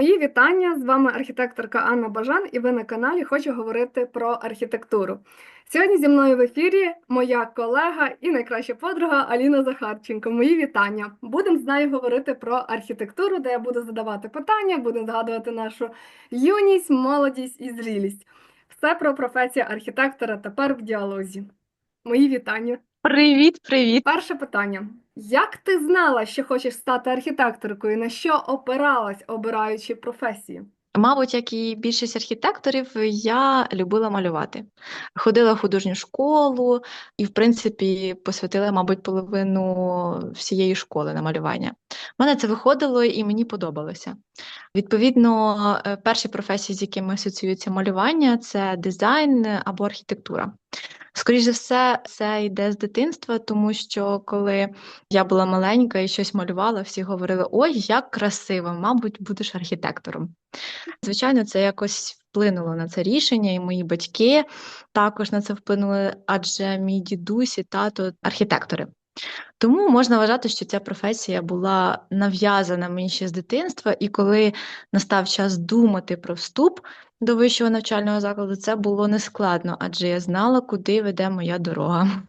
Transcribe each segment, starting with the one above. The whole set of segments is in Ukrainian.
Мої вітання! З вами архітекторка Анна Бажан, і ви на каналі Хочу говорити про архітектуру. Сьогодні зі мною в ефірі моя колега і найкраща подруга Аліна Захарченко. Мої вітання. Будемо з нею говорити про архітектуру, де я буду задавати питання, буду згадувати нашу юність, молодість і зрілість. Все про професію архітектора тепер в діалозі. Мої вітання. Привіт, привіт. Перше питання. Як ти знала, що хочеш стати архітекторкою? На що опиралась, обираючи професію? Мабуть, як і більшість архітекторів, я любила малювати. Ходила в художню школу і, в принципі, посвятила, мабуть, половину всієї школи на малювання. У мене це виходило і мені подобалося. Відповідно, е, перші професії, з якими асоціюється малювання, це дизайн або архітектура. Скоріше за все, це йде з дитинства, тому що коли я була маленька і щось малювала, всі говорили: Ой, як красиво, мабуть, будеш архітектором. Звичайно, це якось вплинуло на це рішення, і мої батьки також на це вплинули, адже мій дідусь і тато архітектори. Тому можна вважати, що ця професія була нав'язана мені ще з дитинства, і коли настав час думати про вступ до вищого навчального закладу, це було нескладно, адже я знала, куди веде моя дорога.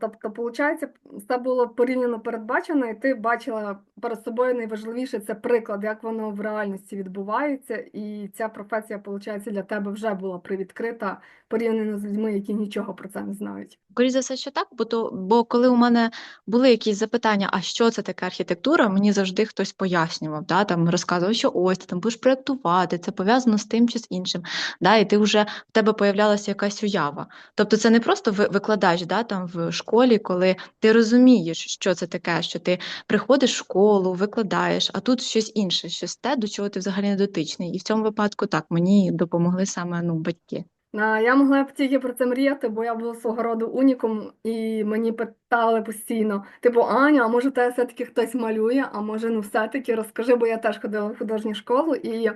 Тобто, виходить, це було порівняно передбачено, і ти бачила перед собою найважливіше це приклад, як воно в реальності відбувається, і ця професія, виходить, для тебе вже була привідкрита порівняно з людьми, які нічого про це не знають. Скоріше за все, що так, бо то, бо коли у мене були якісь запитання, а що це таке архітектура, мені завжди хтось пояснював, да, там розказував, що ось ти там будеш проєктувати, це пов'язано з тим чи з іншим. Да, І ти вже в тебе появлялася якась уява. Тобто це не просто ви- викладач да, там в школі, коли ти розумієш, що це таке, що ти приходиш в школу, викладаєш, а тут щось інше, щось те, до чого ти взагалі не дотичний. І в цьому випадку так мені допомогли саме ну, батьки. Я могла б тільки про це мріяти, бо я була свого роду унікум, і мені питали постійно: типу, Аня, а може тебе все-таки хтось малює, а може, ну все-таки розкажи, бо я теж ходила в художню школу, і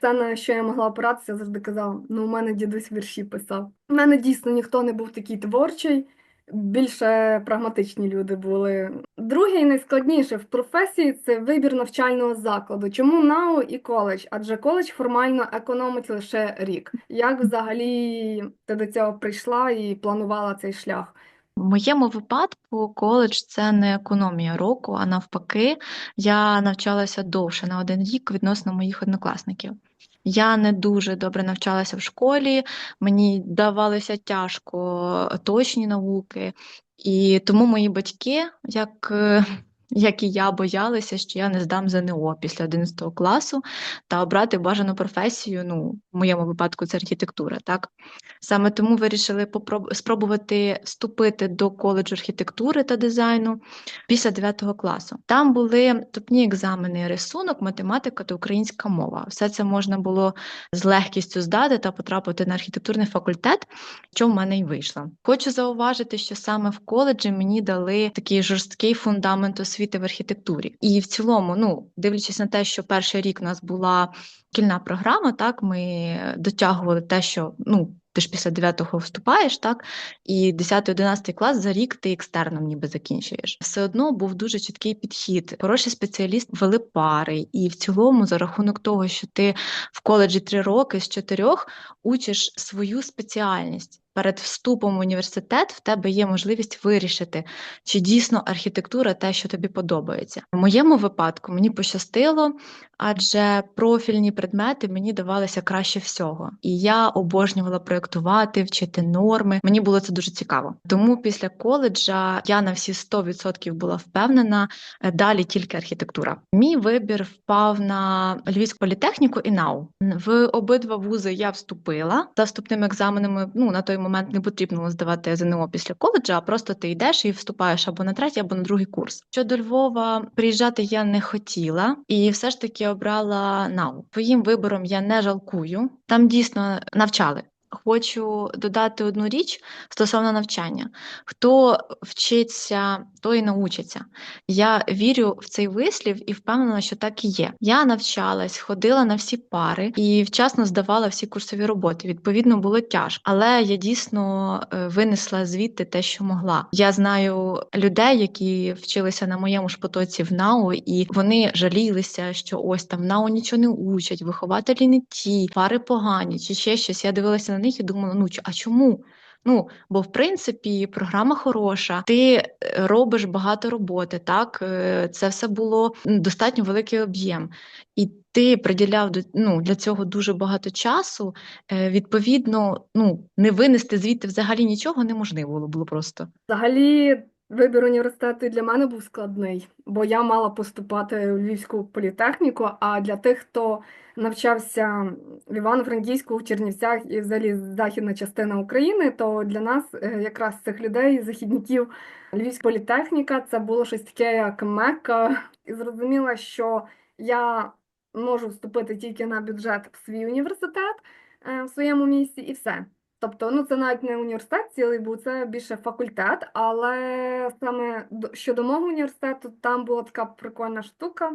це на що я могла опиратися, завжди казала: ну, у мене дідусь вірші писав. У мене дійсно ніхто не був такий творчий. Більше прагматичні люди були. Друге і найскладніше в професії це вибір навчального закладу. Чому НАУ і коледж? Адже коледж формально економить лише рік. Як взагалі ти до цього прийшла і планувала цей шлях? В моєму випадку коледж це не економія року, а навпаки, я навчалася довше на один рік відносно моїх однокласників. Я не дуже добре навчалася в школі, мені давалися тяжко точні науки, і тому мої батьки, як, е, як і я, боялися, що я не здам ЗНО після 11 класу та обрати бажану професію. Ну, в моєму випадку це архітектура, так? Саме тому вирішили спробувати вступити до коледжу архітектури та дизайну після 9 класу. Там були вступні екзамени, рисунок, математика та українська мова. Все це можна було з легкістю здати та потрапити на архітектурний факультет, що в мене й вийшло. Хочу зауважити, що саме в коледжі мені дали такий жорсткий фундамент освіти в архітектурі. І в цілому, ну дивлячись на те, що перший рік у нас була шкільна програма, так ми дотягували те, що ну. Ти ж після 9-го вступаєш, так, і 10-11 клас за рік ти екстерном ніби закінчуєш. Все одно був дуже чіткий підхід. Хороший спеціаліст вели пари, і в цілому, за рахунок того, що ти в коледжі три роки з чотирьох учиш свою спеціальність. Перед вступом в університет в тебе є можливість вирішити, чи дійсно архітектура те, що тобі подобається. В моєму випадку мені пощастило, адже профільні предмети мені давалися краще всього. І я обожнювала проєктувати, вчити норми. Мені було це дуже цікаво. Тому після коледжа я на всі 100% була впевнена, е, далі тільки архітектура. Мій вибір впав на Львівську політехніку і НАУ. В обидва вузи я вступила за вступними екзаменами. Ну на той момент не потрібно здавати ЗНО після коледжа, а просто ти йдеш і вступаєш або на третій, або на другий курс. Щодо Львова приїжджати я не хотіла, і все ж таки обрала НАУ. Своїм вибором я не жалкую. Там дійсно навчали. Хочу додати одну річ стосовно навчання. Хто вчиться, той і научиться. Я вірю в цей вислів і впевнена, що так і є. Я навчалась, ходила на всі пари і вчасно здавала всі курсові роботи. Відповідно, було тяжко, але я дійсно е, винесла звідти те, що могла. Я знаю людей, які вчилися на моєму ж потоці в НАУ, і вони жалілися, що ось там в НАУ нічого не учать, вихователі не ті, пари погані, чи ще щось. Я дивилася на них і думала: ну а чому? Ну, бо в принципі програма хороша, ти е, робиш багато роботи, так Е, це все було достатньо великий об'єм, і ти приділяв ну, для цього дуже багато часу. Е, Відповідно, ну не винести звідти взагалі нічого неможливо було просто. Взагалі, вибір університету для мене був складний, бо я мала поступати в Львівську політехніку, а для тих, хто навчався в Івано-Франківську, в Чернівцях і взагалі західна частина України, то для нас, е, якраз цих людей, західників, Львівська політехніка, це було щось таке, як Мекка. І зрозуміла, що я можу вступити тільки на бюджет в свій університет е, в своєму місті, і все. Тобто, ну це навіть не університет цілий був, це більше факультет, але саме до- щодо мого університету, там була така прикольна штука,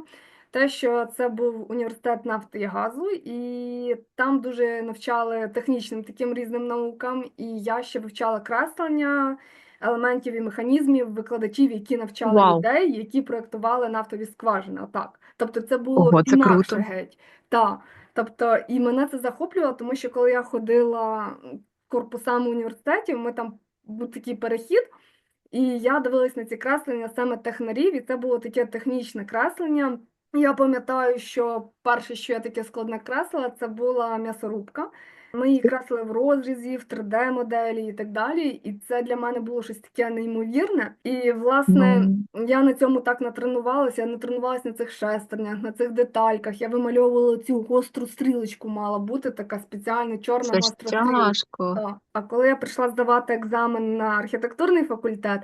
те, що це був університет нафти і газу, і там дуже навчали технічним таким різним наукам, і я ще вивчала креслення елементів і механізмів викладачів, які навчали Вау. людей, які проєктували нафтові скважини. Отак. Тобто це було Ого, це інакше круто. геть. Так. Тобто, і мене це захоплювало, тому що коли я ходила корпусами університетів, ми там був такий перехід, і я дивилась на ці креслення саме технарів, і це було таке технічне креслення. Я пам'ятаю, що перше, що я таке складне креслила, це була м'ясорубка. Ми її креслили в розрізі, в 3D-моделі і так далі. І це для мене було щось таке неймовірне. І, власне, Ну, я на цьому так натренувалася, я натренувалася на цих шестернях, на цих детальках. Я вимальовувала цю гостру стрілочку, мала бути така спеціальна чорна це гостра тяжко. А коли я прийшла здавати екзамен на архітектурний факультет,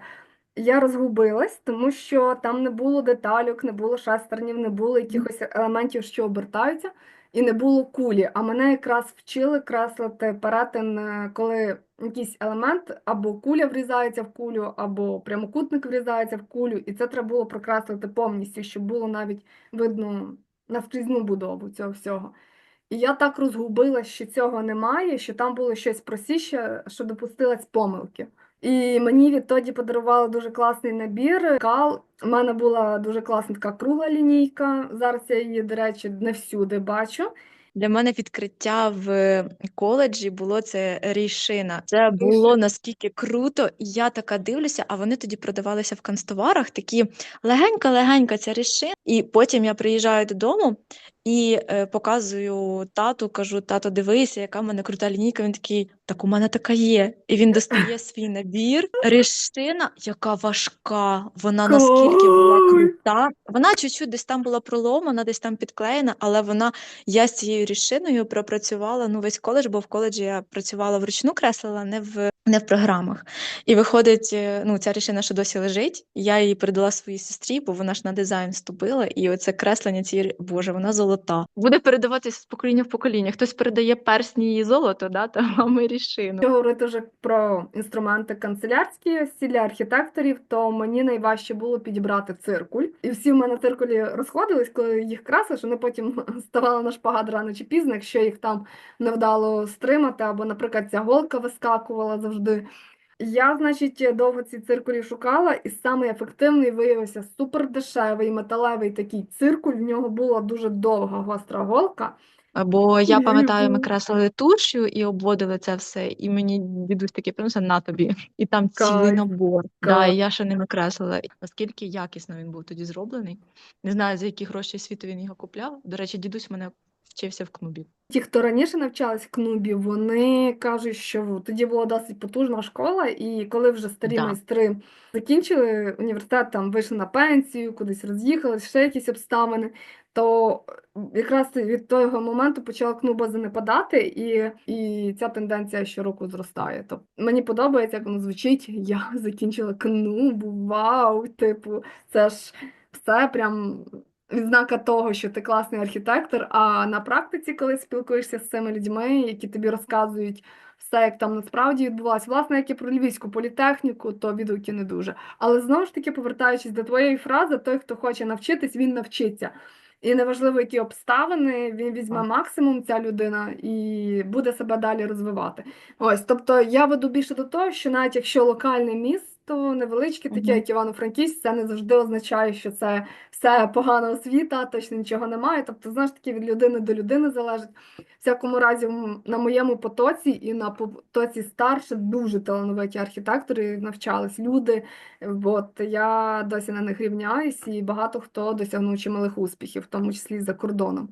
я розгубилась, тому що там не було детальок, не було шестернів, не було якихось елементів, що обертаються, і не було кулі. А мене якраз вчили креслити перетин, е, коли якийсь елемент або куля врізається в кулю, або прямокутник врізається в кулю, і це треба було прокреслити повністю, щоб було навіть видно наскрізну будову цього всього. І я так розгубилась, що цього немає, що там було щось простіше, що допустилась помилки. І мені відтоді подарували дуже класний набір. Кал. У мене була дуже класна така кругла лінійка. Зараз я її, до речі, не всюди бачу. Для мене відкриття в коледжі було це рішина. Це було наскільки круто, я така дивлюся, а вони тоді продавалися в канцтоварах, такі легенька-легенька ця рішина. І потім я приїжджаю додому і е, показую тату, кажу: тато, дивися, яка в мене крута лінійка. Він такий, так у мене така є. І він достає свій набір. Рішина, яка важка, вона наскільки була крута. Вона чуть-чуть десь там була проломана, десь там підклеєна, але вона я з цією рішиною пропрацювала ну весь коледж, бо в коледжі я працювала вручну креслила, не в не в програмах. І виходить, е, ну ця рішина ще досі лежить. Я її передала своїй сестрі, бо вона ж на дизайн вступила, і оце креслення цієї Боже, вона золота. Буде передаватися з покоління в покоління. Хтось передає персні і золото, да, та а ми рішину. Якщо говорити вже про інструменти канцелярські ось для архітекторів, то мені найважче було підібрати циркуль. І всі в мене циркулі розходились, коли їх красиш, вони потім ставали на шпагат рано чи пізно, якщо їх там не вдало стримати, або, наприклад, ця голка вискакувала завжди. Я, значить, довго ці циркулі шукала, і самий ефективний виявився супердешевий металевий такий циркуль. В нього була дуже довга гостра голка. Бо я пам'ятаю, ми креслили туш'ю і обводили це все, і мені дідусь такий приносив на тобі. І там цілий набор. Да, і я ще ними креслила. Наскільки якісно він був тоді зроблений. Не знаю, за які гроші світу він його купляв. До речі, дідусь мене вчився в кнубі. Ті, хто раніше навчались в Кнубі, вони кажуть, що тоді була досить потужна школа, і коли вже старі Да. майстри закінчили університет, там вийшли на пенсію, кудись роз'їхались, ще якісь обставини, то якраз від того моменту почала Кнуба занепадати, і, і ця тенденція щороку зростає. Тобто мені подобається, як воно звучить. Я закінчила Кнубу, вау! Типу, це ж все прям відзнака того, що ти класний архітектор. А на практиці, коли спілкуєшся з цими людьми, які тобі розказують все, як там насправді відбувалося, власне, як і про Львівську політехніку, то відгуки не дуже. Але знову ж таки, повертаючись до твоєї фрази, той, хто хоче навчитись, він навчиться. І неважливо, які обставини, він візьме максимум, ця людина, і буде себе далі розвивати. Ось, тобто я веду більше до того, що навіть якщо локальне місто невеличке, таке як Івано-Франківськ, це не завжди означає, що це все погана освіта, точно нічого немає. Тобто, знаєш таки, від людини до людини залежить. В всякому разі, на моєму потоці і на потоці старше дуже талановиті архітектори навчались люди. От я досі на них рівняюсь, і багато хто досягнув чималих успіхів, в тому числі за кордоном.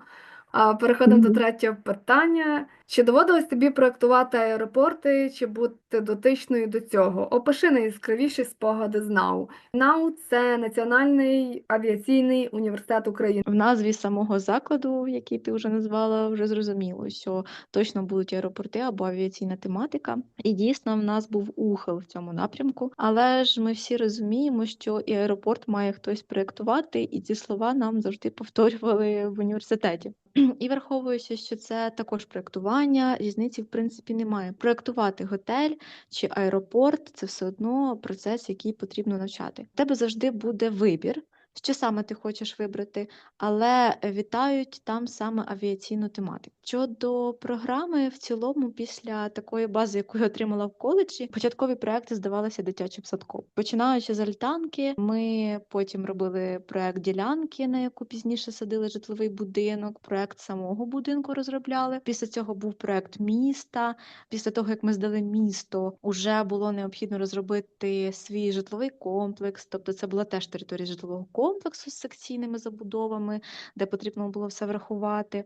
А переходимо до третього питання. Чи доводилось тобі проектувати аеропорти, чи бути дотичною до цього? Опиши найяскравіші спогади з НАУ. НАУ це Національний авіаційний університет України. В назві самого закладу, який ти вже назвала, вже зрозуміло, що точно будуть аеропорти або авіаційна тематика. І дійсно в нас був ухил в цьому напрямку. Але ж ми всі розуміємо, що і аеропорт має хтось проєктувати, і ці слова нам завжди повторювали в університеті. І враховуючи, що це також проєктування, різниці в принципі немає. Проєктувати готель чи аеропорт це все одно процес, який потрібно навчати. У тебе завжди буде вибір. Що саме ти хочеш вибрати, але вітають там саме авіаційну тематику. Щодо програми, в цілому, після такої бази, яку я отримала в коледжі, початкові проекти здавалися дитячим садком. Починаючи з альтанки, ми потім робили проект ділянки, на яку пізніше садили житловий будинок. Проект самого будинку розробляли. Після цього був проект міста. Після того, як ми здали місто, уже було необхідно розробити свій житловий комплекс. Тобто, це була теж територія житлового комплексу з секційними забудовами, де потрібно було все врахувати.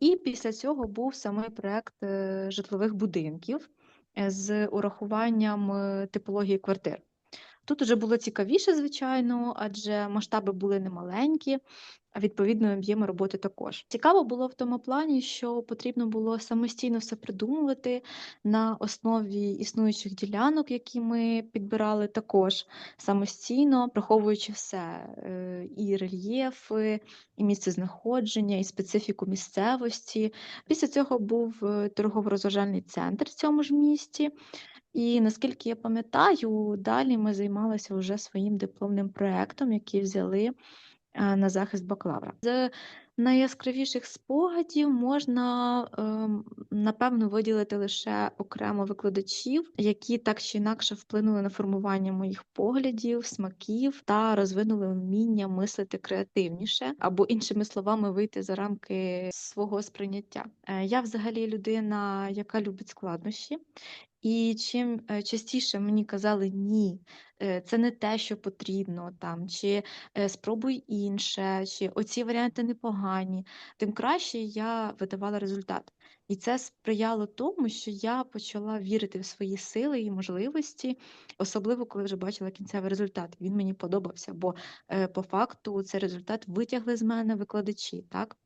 І після цього був самий проект е, житлових будинків е, з урахуванням е, типології квартир. Тут уже було цікавіше, звичайно, адже масштаби були немаленькі, а відповідно об'єми роботи також. Цікаво було в тому плані, що потрібно було самостійно все придумувати на основі існуючих ділянок, які ми підбирали також самостійно, враховуючи все е, і рельєфи, і місце знаходження, і специфіку місцевості. Після цього був е, торгово-розважальний центр в цьому ж місті. І наскільки я пам'ятаю, далі ми займалися вже своїм дипломним проєктом, який взяли на захист бакалавра. Найяскравіших спогадів можна, ем, напевно, виділити лише окремо викладачів, які так чи інакше вплинули на формування моїх поглядів, смаків та розвинули вміння мислити креативніше, або, іншими словами, вийти за рамки свого сприйняття. Е, Я взагалі людина, яка любить складнощі. І чим е, частіше мені казали ні, е, це не те, що потрібно там, чи спробуй інше, чи оці варіанти непогані, тим краще я видавала результат. І це сприяло тому, що я почала вірити в свої сили і можливості, особливо коли вже бачила кінцевий результат. Він мені подобався, бо е, по факту цей результат витягли з мене викладачі. так?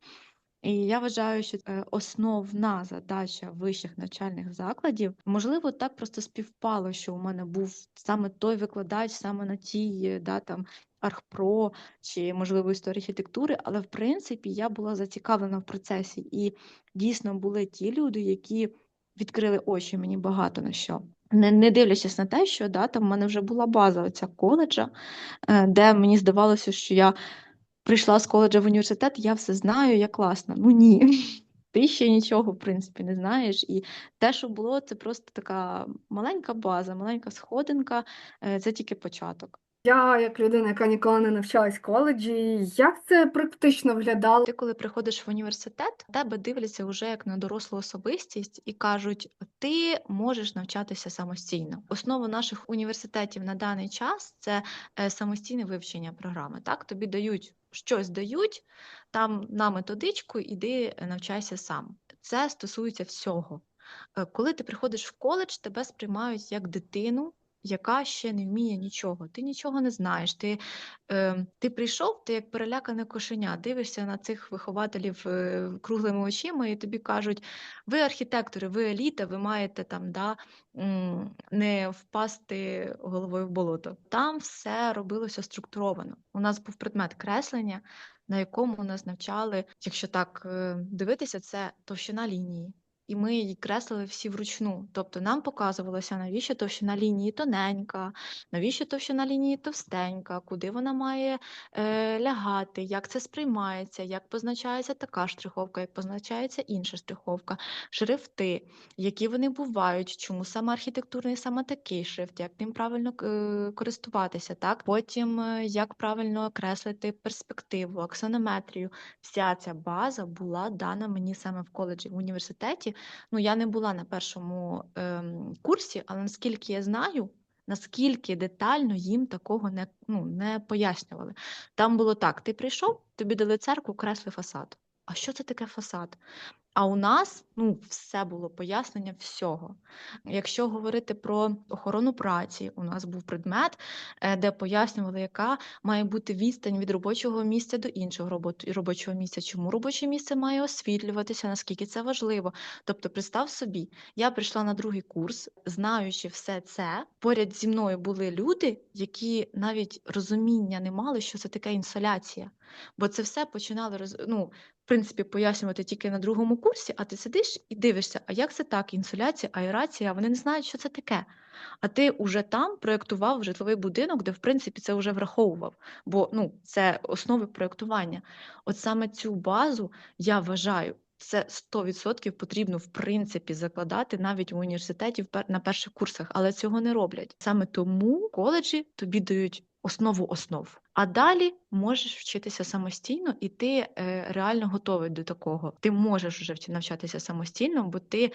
І я вважаю, що е, основна задача вищих навчальних закладів, можливо, так просто співпало, що у мене був саме той викладач, саме на тій е, да, там, архпро чи, можливо, історії архітектури, але в принципі я була зацікавлена в процесі. І дійсно були ті люди, які відкрили очі мені багато на що. Не, не дивлячись на те, що да, там в мене вже була база оця коледжа, е, де мені здавалося, що я прийшла з коледжа в університет, я все знаю, я класна. Ну ні. Ти ще нічого, в принципі, не знаєш. І те, що було, це просто така маленька база, маленька сходинка, е, це тільки початок. Я, як людина, яка ніколи не навчалась в коледжі, як це практично виглядало? Ти, коли приходиш в університет, тебе дивляться вже як на дорослу особистість і кажуть, ти можеш навчатися самостійно. Основа наших університетів на даний час це е, самостійне вивчення програми. Так, тобі дають щось дають, там на методичку, іди е, навчайся сам. Це стосується всього. Е, Коли ти приходиш в коледж, тебе сприймають як дитину, яка ще не вміє нічого. Ти нічого не знаєш. Ти, е, ти прийшов, ти як перелякане кошеня, дивишся на цих вихователів е, круглими очима, і тобі кажуть: ви архітектори, ви еліта, ви маєте там да, не впасти головою в болото. Там все робилося структуровано. У нас був предмет креслення, на якому нас навчали, якщо так е, дивитися, це товщина лінії. І ми її креслили всі вручну. Тобто нам показувалося, навіщо товщина лінії тоненька, навіщо товщина лінії товстенька, куди вона має е, лягати, як це сприймається, як позначається така штриховка, як позначається інша штриховка, шрифти, які вони бувають, чому саме архітектурний, саме такий шрифт, як ним правильно е, користуватися, так? Потім е, як правильно окреслити перспективу, аксонометрію. Вся ця база була дана мені саме в коледжі, в університеті. Ну, я не була на першому ем, курсі, але наскільки я знаю, наскільки детально їм такого не, ну, не пояснювали. Там було так: ти прийшов, тобі дали церкву, кресли фасад. А що це таке фасад? А у нас ну, все було пояснення всього. Якщо говорити про охорону праці, у нас був предмет, е, де пояснювали, яка має бути відстань від робочого місця до іншого робочого місця, чому робоче місце має освітлюватися, наскільки це важливо. Тобто, представ собі, я прийшла на другий курс, знаючи все це, поряд зі мною були люди, які навіть розуміння не мали, що це таке інсоляція. Бо це все починали роз... ну, в принципі, пояснювати тільки на другому курсі, а ти сидиш і дивишся, а як це так? Інсоляція, аерація, вони не знають, що це таке. А ти уже там проєктував житловий будинок, де в принципі це вже враховував, бо ну, це основи проєктування. От саме цю базу я вважаю. Це 100% потрібно в принципі закладати навіть в університеті на перших курсах, але цього не роблять. Саме тому коледжі тобі дають основу основ. А далі можеш вчитися самостійно, і ти е, реально готовий до такого. Ти можеш вже навчатися самостійно, бо ти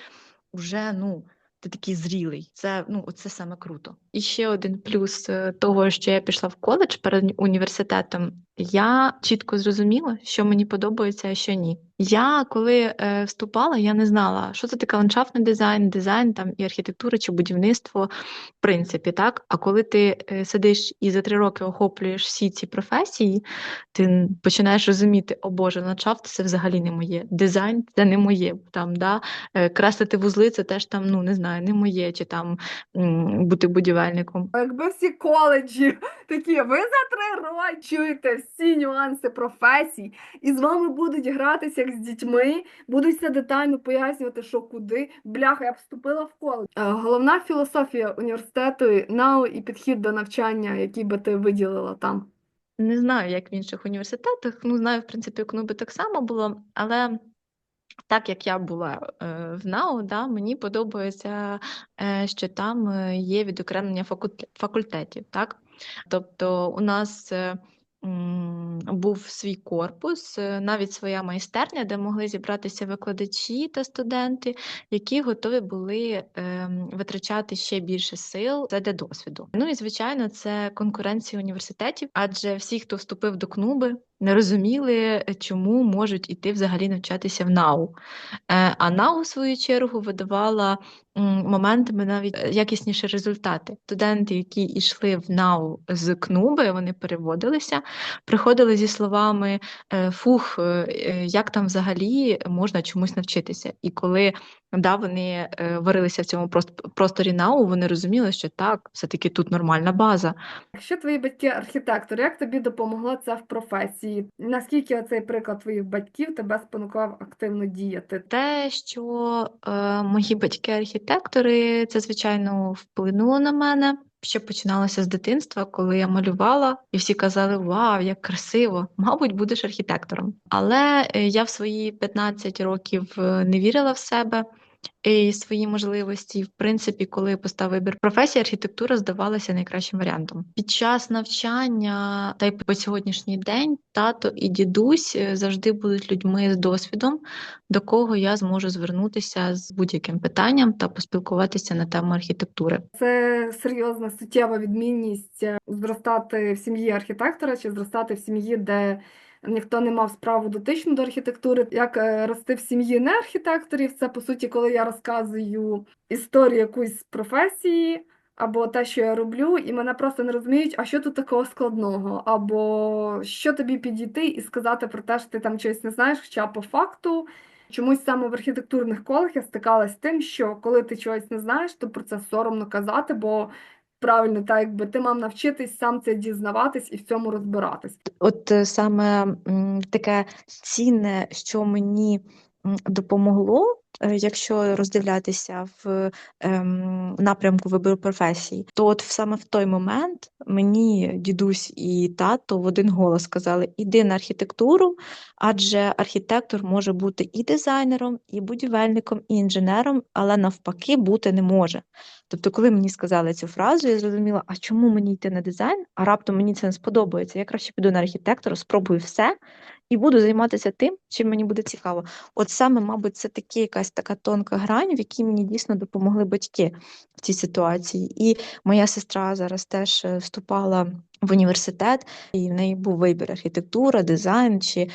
вже ну. Ти такий зрілий, це ну це саме круто. І ще один плюс е, того, що я пішла в коледж перед університетом. Я чітко зрозуміла, що мені подобається, а що ні. Я коли е, вступала, я не знала, що це таке ландшафтний дизайн, дизайн там і архітектура чи будівництво, в принципі, так. А коли ти е, сидиш і за три роки охоплюєш всі ці професії, ти починаєш розуміти, о Боже, ландшафт це взагалі не моє, дизайн це не моє. Там, да, е, креслити вузли це теж там, ну не знаю, не моє, чи там м, бути будівельником. Якби всі коледжі такі, ви за три роки чуєте всі нюанси професій, і з вами будуть гратися як з дітьми, будуть все детально пояснювати, що куди. Бляха, я вступила в коледж. Е, Головна філософія університету НАУ і підхід до навчання, який би ти виділила там. Не знаю, як в інших університетах. Ну, знаю, в принципі, КНУБі так само було, але так як я була е, в НАУ, да, мені подобається, е, що там є відокремлення факультетів. Так? Тобто у нас був свій корпус, е, навіть своя майстерня, де могли зібратися викладачі та студенти, які готові були ем, витрачати ще більше сил задля досвіду. Ну і звичайно, це конкуренція університетів, адже всі, хто вступив до КНУБи, не розуміли, е, чому можуть іти взагалі навчатися в НАУ. Е, А НАУ, в свою чергу, видавала моментами навіть е, якісніші результати. Студенти, які йшли в НАУ з КНУБи, вони переводилися, приходили зі словами фух, як там взагалі можна чомусь навчитися. І коли да, вони варилися в цьому прост- просторі НАУ, вони розуміли, що так, все-таки тут нормальна база. Якщо твої батьки архітектори, як тобі допомогло це в професії? Наскільки оцей приклад твоїх батьків тебе спонукав активно діяти? Те, що е, мої батьки архітектори, це звичайно вплинуло на мене. Що починалося з дитинства, коли я малювала, і всі казали: Вау, як красиво! Мабуть, будеш архітектором. Але е, я в свої 15 років е, не вірила в себе і свої можливості. В принципі, коли я поставив вибір професії, архітектура здавалася найкращим варіантом. Під час навчання та й по сьогоднішній день тато і дідусь е, завжди будуть людьми з досвідом, до кого я зможу звернутися з будь-яким питанням та поспілкуватися на тему архітектури. Це серйозна суттєва відмінність е, зростати в сім'ї архітектора чи зростати в сім'ї, де ніхто не мав справу дотичну до архітектури. Як е, рости в сім'ї не архітекторів, це по суті, коли я розказую історію якоїсь професії, або те, що я роблю, і мене просто не розуміють, а що тут такого складного, або що тобі підійти і сказати про те, що ти там щось не знаєш, хоча по факту. Чомусь саме в архітектурних колах я стикалась з тим, що коли ти чогось не знаєш, то про це соромно казати, бо правильно, так якби ти мав навчитись сам це дізнаватись і в цьому розбиратись. От е, саме таке цінне, що мені допомогло, якщо роздивлятися в ем, напрямку вибору професії, то от саме в той момент мені дідусь і тато в один голос сказали: іди на архітектуру, адже архітектор може бути і дизайнером, і будівельником, і інженером, але навпаки бути не може. Тобто, коли мені сказали цю фразу, я зрозуміла, а чому мені йти на дизайн, а раптом мені це не сподобається. Я краще піду на архітектора, спробую все і буду займатися тим, чим мені буде цікаво. От саме, мабуть, це такі якась така тонка грань, в якій мені дійсно допомогли батьки в цій ситуації. І моя сестра зараз теж е, вступала в університет, і в неї був вибір архітектура, дизайн чи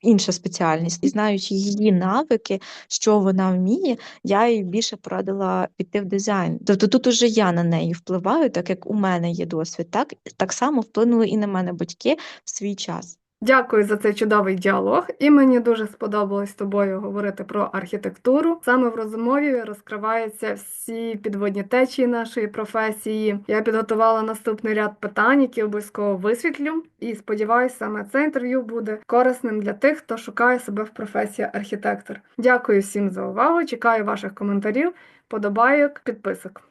інша спеціальність. І знаючи її навики, що вона вміє, я їй більше порадила піти в дизайн. Тобто тут уже я на неї впливаю, так як у мене є досвід, так, так само вплинули і на мене батьки в свій час. Дякую за цей чудовий діалог, і мені дуже сподобалось з тобою говорити про архітектуру. Саме в розмові розкриваються всі підводні течії нашої професії. Я підготувала наступний ряд питань, які обов'язково висвітлю. І сподіваюся, саме це інтерв'ю буде корисним для тих, хто шукає себе в професії архітектор. Дякую всім за увагу. Чекаю ваших коментарів, подобайок, підписок.